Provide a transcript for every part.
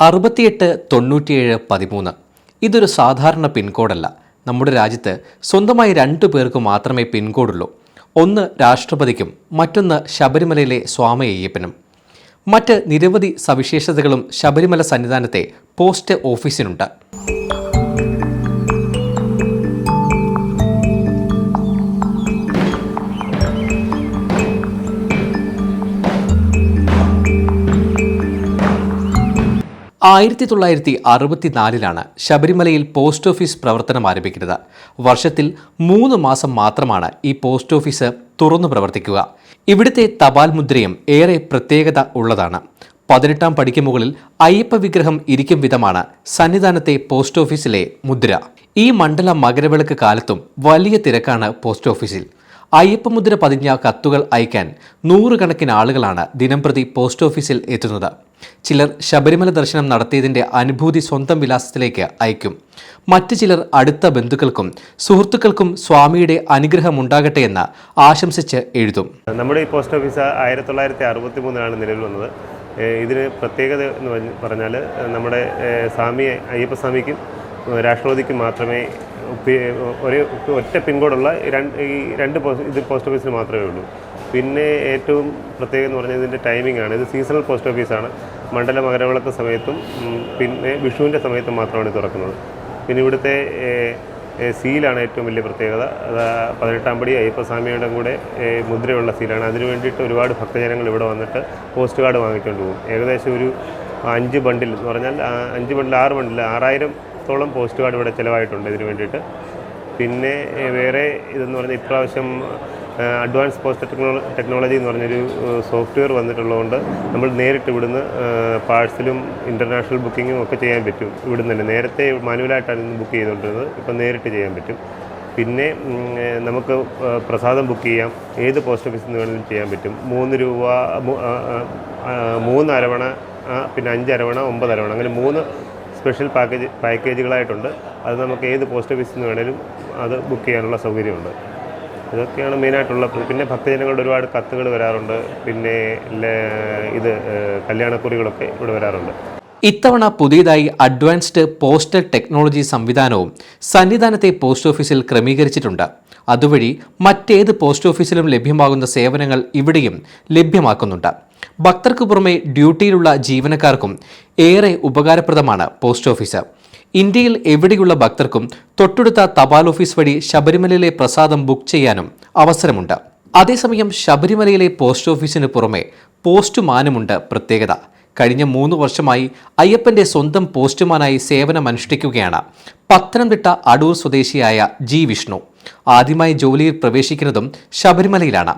അറുപത്തിയെട്ട് തൊണ്ണൂറ്റിയേഴ് പതിമൂന്ന്. ഇതൊരു സാധാരണ പിൻകോഡല്ല. നമ്മുടെ രാജ്യത്ത് സ്വന്തമായി രണ്ടു പേർക്ക് മാത്രമേ പിൻകോഡുള്ളൂ. ഒന്ന് രാഷ്ട്രപതിക്കും മറ്റൊന്ന് ശബരിമലയിലെ സ്വാമി അയ്യപ്പനും. മറ്റ് നിരവധി സവിശേഷതകളും ശബരിമല സന്നിധാനത്തെ പോസ്റ്റ് ഓഫീസിനുണ്ട്. ആയിരത്തി തൊള്ളായിരത്തി അറുപത്തിനാലിലാണ് ശബരിമലയിൽ പോസ്റ്റ് ഓഫീസ് പ്രവർത്തനം ആരംഭിക്കുന്നത്. വർഷത്തിൽ മൂന്ന് മാസം മാത്രമാണ് ഈ പോസ്റ്റ് ഓഫീസ് തുറന്നു പ്രവർത്തിക്കുക. ഇവിടുത്തെ തപാൽ മുദ്രയും ഏറെ പ്രത്യേകത ഉള്ളതാണ്. പതിനെട്ടാം പടിക്ക് മുകളിൽ അയ്യപ്പ വിഗ്രഹം ഇരിക്കും വിധമാണ് സന്നിധാനത്തെ പോസ്റ്റ് ഓഫീസിലെ മുദ്ര. ഈ മണ്ഡല മകരവിളക്ക് കാലത്തും വലിയ തിരക്കാണ് പോസ്റ്റ് ഓഫീസിൽ. അയ്യപ്പമുദ്ര പതിഞ്ഞ കത്തുകൾ അയക്കാൻ നൂറുകണക്കിന് ആളുകളാണ് ദിനംപ്രതി പോസ്റ്റ് ഓഫീസിൽ എത്തുന്നത്. ചിലർ ശബരിമല ദർശനം നടത്തിയതിന്റെ അനുഭൂതി സ്വന്തം വിലാസത്തിലേക്ക് അയക്കും. മറ്റു ചിലർ അടുത്ത ബന്ധുക്കൾക്കും സുഹൃത്തുക്കൾക്കും സ്വാമിയുടെ അനുഗ്രഹം ഉണ്ടാകട്ടെ എന്ന് ആശംസിച്ച് എഴുതും. നമ്മുടെ ഈ പോസ്റ്റ് ഓഫീസ് ആയിരത്തി തൊള്ളായിരത്തി അറുപത്തി മൂന്നിലാണ് നിലവിൽ വന്നത്. ഇതിന് പ്രത്യേകത എന്ന് പറഞ്ഞാൽ നമ്മുടെ സ്വാമിയെ സ്വാമി അയ്യപ്പസ്വാമിക്കും രാഷ്ട്രപതിക്കും മാത്രമേ ഒരേ ഒറ്റ പിൻകോഡുള്ള രണ്ട് ഈ രണ്ട് പോസ്റ്റ് ഇത് പോസ്റ്റ് ഓഫീസിന് മാത്രമേ ഉള്ളൂ. പിന്നെ ഏറ്റവും പ്രത്യേകം എന്ന് പറഞ്ഞാൽ ഇതിന്റെ ടൈമിംഗ് ആണ്. ഇത് സീസണൽ പോസ്റ്റ് ഓഫീസാണ് മണ്ഡല മകരവിളക്ക് സമയത്തും പിന്നെ വിഷുവിന്റെ സമയത്തും മാത്രമാണ് ഇത് തുറക്കുന്നത്. പിന്നെ ഇവിടുത്തെ സീലാണ് ഏറ്റവും വലിയ പ്രത്യേകത. അത് പതിനെട്ടാം പടി അയ്യപ്പസ്വാമിയുടെ കൂടെ മുദ്രയുള്ള സീലാണ്. അതിനു വേണ്ടിയിട്ട് ഒരുപാട് ഭക്തജനങ്ങൾ ഇവിടെ വന്നിട്ട് പോസ്റ്റ് കാർഡ് വാങ്ങിക്കൊണ്ട് പോകും. ഏകദേശം ഒരു അഞ്ച് ബണ്ടിൽ എന്ന് പറഞ്ഞാൽ അഞ്ച് ബണ്ടിൽ ആറ് ബണ്ടിൽ ആറായിരത്തോളം പോസ്റ്റ് കാർഡ് ഇവിടെ ചിലവായിട്ടുണ്ട് ഇതിന് വേണ്ടിയിട്ട്? പിന്നെ വേറെ ഇതെന്ന് പറഞ്ഞാൽ ഇപ്രാവശ്യം അഡ്വാൻസ് പോസ്റ്റ് ടെക്നോളജി ടെക്നോളജി എന്ന് പറഞ്ഞൊരു സോഫ്റ്റ്വെയർ വന്നിട്ടുള്ളതുകൊണ്ട് നമ്മൾ നേരിട്ട് ഇവിടുന്ന് പാഴ്സലും ഇന്റർനാഷണൽ ബുക്കിങ്ങും ഒക്കെ ചെയ്യാൻ പറ്റും. ഇവിടുന്ന് തന്നെ നേരത്തെ മാനുവലായിട്ടാണ് ബുക്ക് ചെയ്തുകൊണ്ടിരുന്നത് ഇപ്പം നേരിട്ട് ചെയ്യാൻ പറ്റും. പിന്നെ നമുക്ക് പ്രസാദം ബുക്ക് ചെയ്യാം. ഏത് പോസ്റ്റ് ഓഫീസിൽ നിന്ന് വേണമെങ്കിലും ചെയ്യാൻ പറ്റും. മൂന്ന് രൂപ മൂന്ന് അരവണ പിന്നെ അഞ്ച് അരവണ ഒമ്പത് അരവണ അങ്ങനെ മൂന്ന് സ്പെഷ്യൽ പാക്കേജ് പാക്കേജുകളായിട്ടുണ്ട്. അത് നമുക്ക് ഏത് പോസ്റ്റ് ഓഫീസിൽ നിന്ന് വേണേലും അത് ബുക്ക് ചെയ്യാനുള്ള സൗകര്യമുണ്ട്. ഇതൊക്കെയാണ് മെയിനായിട്ടുള്ള പിന്നെ ഭക്തജനങ്ങളുടെ ഒരുപാട് കത്തുകൾ വരാറുണ്ട്. പിന്നെ ഇത് കല്യാണക്കുറികളൊക്കെ ഇവിടെ വരാറുണ്ട്. ഇത്തവണ പുതിയതായി അഡ്വാൻസ്ഡ് പോസ്റ്റൽ ടെക്നോളജി സംവിധാനവും സന്നിധാനത്തെ പോസ്റ്റ് ഓഫീസിൽ ക്രമീകരിച്ചിട്ടുണ്ട്. അതുവഴി മറ്റേത് പോസ്റ്റ് ഓഫീസിലും ലഭ്യമാകുന്ന സേവനങ്ങൾ ഇവിടെയും ലഭ്യമാക്കുന്നുണ്ട്. ഭക്തർക്ക് പുറമെ ഡ്യൂട്ടിയിലുള്ള ജീവനക്കാർക്കും ഏറെ ഉപകാരപ്രദമാണ് പോസ്റ്റ് ഓഫീസ്. ഇന്ത്യയിൽ എവിടെയുള്ള ഭക്തർക്കും തൊട്ടടുത്ത തപാൽ ഓഫീസ് വഴി ശബരിമലയിലെ പ്രസാദം ബുക്ക് ചെയ്യാനും അവസരമുണ്ട്. അതേസമയം ശബരിമലയിലെ പോസ്റ്റ് ഓഫീസിന് പുറമെ പോസ്റ്റുമാനുമുണ്ട് പ്രത്യേകത. കഴിഞ്ഞ മൂന്ന് വർഷമായി അയ്യപ്പന്റെ സ്വന്തം പോസ്റ്റുമാനായി സേവനമനുഷ്ഠിക്കുകയാണ് പത്തനംതിട്ട അടൂർ സ്വദേശിയായ ജി വിഷ്ണു. ആദ്യമായി ജോലിയിൽ പ്രവേശിക്കുന്നതും ശബരിമലയിലാണ്.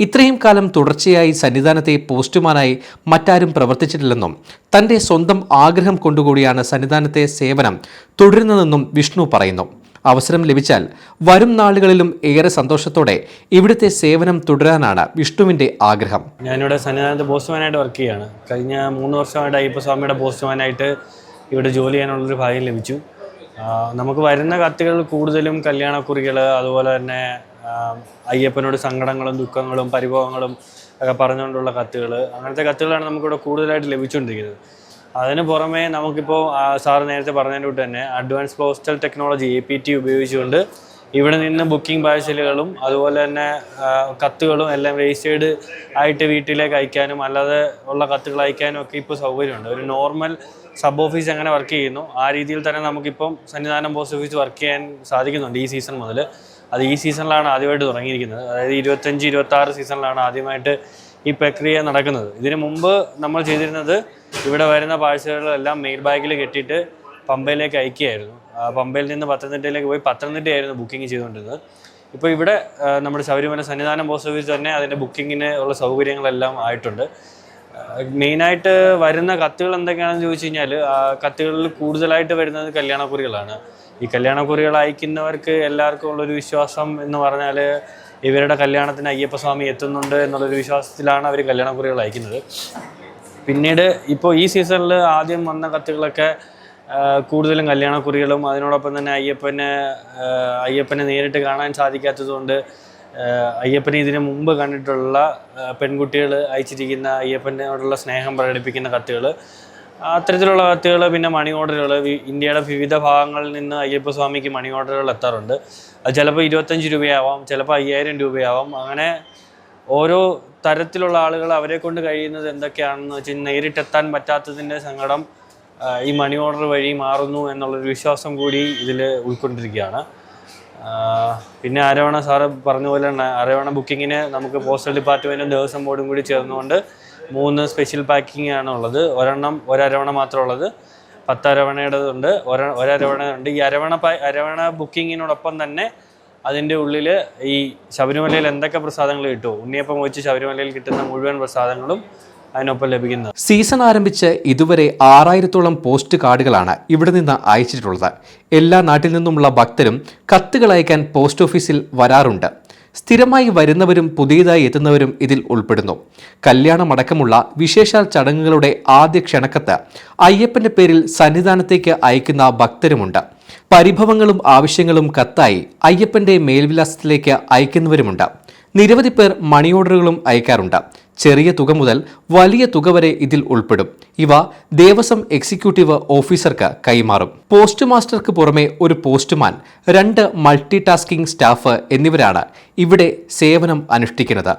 ഇത്രയും കാലം തുടർച്ചയായി സന്നിധാനത്തെ പോസ്റ്റുമാനായി മറ്റാരും പ്രവർത്തിച്ചിട്ടില്ലെന്നും തന്റെ സ്വന്തം ആഗ്രഹം കൊണ്ടുകൂടിയാണ് സന്നിധാനത്തെ സേവനം തുടരുന്നതെന്നും വിഷ്ണു പറയുന്നു. അവസരം ലഭിച്ചാൽ വരും നാളുകളിലും ഏറെ സന്തോഷത്തോടെ ഇവിടുത്തെ സേവനം തുടരാനാണ് വിഷ്ണുവിന്റെ ആഗ്രഹം. ഞാനിവിടെ സന്നിധാനത്ത് പോസ്റ്റ്മാനായിട്ട് വർക്ക് ചെയ്യാണ്. കഴിഞ്ഞ മൂന്ന് വർഷമായിട്ട് അയ്യപ്പ സ്വാമിയുടെ പോസ്റ്റ്മാനായിട്ട് ഇവിടെ ജോലി ചെയ്യാനുള്ളൊരു ഭാഗ്യം ലഭിച്ചു. നമുക്ക് വരുന്ന കത്തുകൾ കൂടുതലും കല്യാണക്കുറികൾ അതുപോലെ തന്നെ അയ്യപ്പനോട് സങ്കടങ്ങളും ദുഃഖങ്ങളും പരിഭവങ്ങളും ഒക്കെ പറഞ്ഞുകൊണ്ടുള്ള കത്തുകൾ അങ്ങനത്തെ കത്തുകളാണ് നമുക്കിവിടെ കൂടുതലായിട്ട് ലഭിച്ചുകൊണ്ടിരിക്കുന്നത്. അതിന് പുറമെ നമുക്കിപ്പോൾ സാർ നേരത്തെ പറഞ്ഞതിന്റെ കൂട്ട് തന്നെ advance postal technology A P T ഉപയോഗിച്ചുകൊണ്ട് ഇവിടെ നിന്ന് ബുക്കിംഗ് പാഴ്സലുകളും അതുപോലെ തന്നെ കത്തുകളും എല്ലാം രജിസ്റ്റേർഡ് ആയിട്ട് വീട്ടിലേക്ക് അയക്കാനും അല്ലാതെ ഉള്ള കത്തുകൾ അയക്കാനും ഒക്കെ ഇപ്പോൾ സൗകര്യമുണ്ട്. ഒരു നോർമൽ സബ് ഓഫീസ് അങ്ങനെ വർക്ക് ചെയ്യുന്നു. ആ രീതിയിൽ തന്നെ നമുക്കിപ്പം സന്നിധാനം പോസ്റ്റ് ഓഫീസ് വർക്ക് ചെയ്യാൻ സാധിക്കുന്നുണ്ട് ഈ സീസൺ മുതൽ അത് ഈ സീസണിലാണ് ആദ്യമായിട്ട് തുടങ്ങിയിരിക്കുന്നത്. അതായത് ഇരുപത്തഞ്ച് ഇരുപത്താറ് സീസണിലാണ് ആദ്യമായിട്ട് ഈ പ്രക്രിയ നടക്കുന്നത്. ഇതിനു മുമ്പ് നമ്മൾ ചെയ്തിരുന്നത് ഇവിടെ വരുന്ന പാഴ്സലുകളെല്ലാം മെയിൽ ബാഗിൽ കെട്ടിയിട്ട് പമ്പയിലേക്ക് അയക്കുകയായിരുന്നു. പമ്പയിൽ നിന്ന് പത്തനംതിട്ടയിലേക്ക് പോയി പത്തനംതിട്ടയായിരുന്നു ബുക്കിംഗ് ചെയ്തുകൊണ്ടിരുന്നത്. ഇപ്പോൾ ഇവിടെ നമ്മുടെ ശബരിമല സന്നിധാനം പോസ്റ്റ് ഓഫീസ് തന്നെ അതിന്റെ ബുക്കിങ്ങിന് ഉള്ള സൗകര്യങ്ങളെല്ലാം ആയിട്ടുണ്ട്. മെയിനായിട്ട് വരുന്ന കത്തുകൾ എന്തൊക്കെയാണെന്ന് ചോദിച്ചു കഴിഞ്ഞാൽ കത്തുകളിൽ കൂടുതലായിട്ട് വരുന്നത് കല്യാണക്കുറികളാണ്. ഈ കല്യാണക്കുറികൾ അയക്കുന്നവർക്ക് എല്ലാവർക്കും ഉള്ളൊരു വിശ്വാസം എന്ന് പറഞ്ഞാൽ ഇവരുടെ കല്യാണത്തിന് അയ്യപ്പസ്വാമി എത്തുന്നുണ്ട് എന്നുള്ളൊരു വിശ്വാസത്തിലാണ് അവർ കല്യാണക്കുറികൾ അയക്കുന്നത്. പിന്നീട് ഇപ്പോൾ ഈ സീസണിൽ ആദ്യം വന്ന കത്തുകളൊക്കെ കൂടുതലും കല്യാണക്കുറികളും അതിനോടൊപ്പം തന്നെ അയ്യപ്പനെ അയ്യപ്പനെ നേരിട്ട് കാണാൻ സാധിക്കാത്തതുകൊണ്ട് അയ്യപ്പനെ ഇതിനു മുമ്പ് കണ്ടിട്ടുള്ള പെൺകുട്ടികൾ അയച്ചിരിക്കുന്ന അയ്യപ്പനോടുള്ള സ്നേഹം പ്രകടിപ്പിക്കുന്ന കത്തുകൾ അത്തരത്തിലുള്ള കത്തുകൾ പിന്നെ മണി ഓർഡറുകൾ ഇന്ത്യയുടെ വിവിധ ഭാഗങ്ങളിൽ നിന്ന് അയ്യപ്പ സ്വാമിക്ക് മണി ഓർഡറുകൾ എത്താറുണ്ട്. അത് ചിലപ്പോൾ ഇരുപത്തഞ്ച് രൂപയാവാം ചിലപ്പോൾ അയ്യായിരം രൂപയാവാം. അങ്ങനെ ഓരോ തരത്തിലുള്ള ആളുകൾ അവരെ കൊണ്ട് കഴിയുന്നത് എന്തൊക്കെയാണെന്ന് വെച്ച് നേരിട്ടെത്താൻ പറ്റാത്തതിന്റെ സങ്കടം ഈ മണി ഓർഡർ വഴി മാറുന്നു എന്നുള്ളൊരു വിശ്വാസം കൂടി ഇതിൽ ഉൾക്കൊണ്ടിരിക്കുകയാണ്. പിന്നെ അരവണ സാറ് പറഞ്ഞ പോലെ തന്നെ അരവണ ബുക്കിങ്ങിന് നമുക്ക് പോസ്റ്റൽ ഡിപ്പാർട്ട്മെന്റും ദേവസ്വം ബോർഡും കൂടി ചേർന്നുകൊണ്ട് മൂന്ന് സ്പെഷ്യൽ പാക്കിംഗ് ആണ് ഉള്ളത്. ഒരെണ്ണം ഒരരവണ മാത്രം ഉള്ളത്. പത്ത് അരവണയുടേതുണ്ട് ഒര ഉണ്ട് ഈ അരവണ അരവണ ബുക്കിങ്ങിനോടൊപ്പം തന്നെ അതിന്റെ ഉള്ളിൽ ഈ ശബരിമലയിൽ എന്തൊക്കെ പ്രസാദങ്ങൾ കിട്ടുമോ ഉണ്ണിയപ്പം വെച്ച് ശബരിമലയിൽ കിട്ടുന്ന മുഴുവൻ പ്രസാദങ്ങളും അതിനൊപ്പം ലഭിക്കുന്നത് സീസൺ ആരംഭിച്ച് ഇതുവരെ ആറായിരത്തോളം പോസ്റ്റ് കാർഡുകളാണ് ഇവിടെ നിന്ന് അയച്ചിട്ടുള്ളത്. എല്ലാ നാട്ടിൽ നിന്നുമുള്ള ഭക്തരും കത്തുകൾ അയക്കാൻ പോസ്റ്റ് ഓഫീസിൽ വരാറുണ്ട്. സ്ഥിരമായി വരുന്നവരും പുതിയതായി എത്തുന്നവരും ഇതിൽ ഉൾപ്പെടുന്നു. കല്യാണമടക്കമുള്ള വിശേഷാൽ ചടങ്ങുകളുടെ ആദ്യ ക്ഷണക്കത്ത് അയ്യപ്പന്റെ പേരിൽ സന്നിധാനത്തേക്ക് അയക്കുന്ന ഭക്തരുമുണ്ട്. പരിഭവങ്ങളും ആവശ്യങ്ങളും കത്തായി അയ്യപ്പന്റെ മേൽവിലാസത്തിലേക്ക് അയക്കുന്നവരുമുണ്ട്. നിരവധി പേർ മണി ഓർഡറുകളും അയക്കാറുണ്ട്. ചെറിയ തുക മുതൽ വലിയ തുക വരെ ഇതിൽ ഉൾപ്പെടും. ഇവ ദേവസ്വം എക്സിക്യൂട്ടീവ് ഓഫീസർക്ക് കൈമാറും. പോസ്റ്റ് മാസ്റ്റർക്ക് പുറമെ ഒരു പോസ്റ്റ്മാൻ രണ്ട് മൾട്ടി ടാസ്കിംഗ് സ്റ്റാഫ് എന്നിവരാണ് ഇവിടെ സേവനം അനുഷ്ഠിക്കുന്നത്.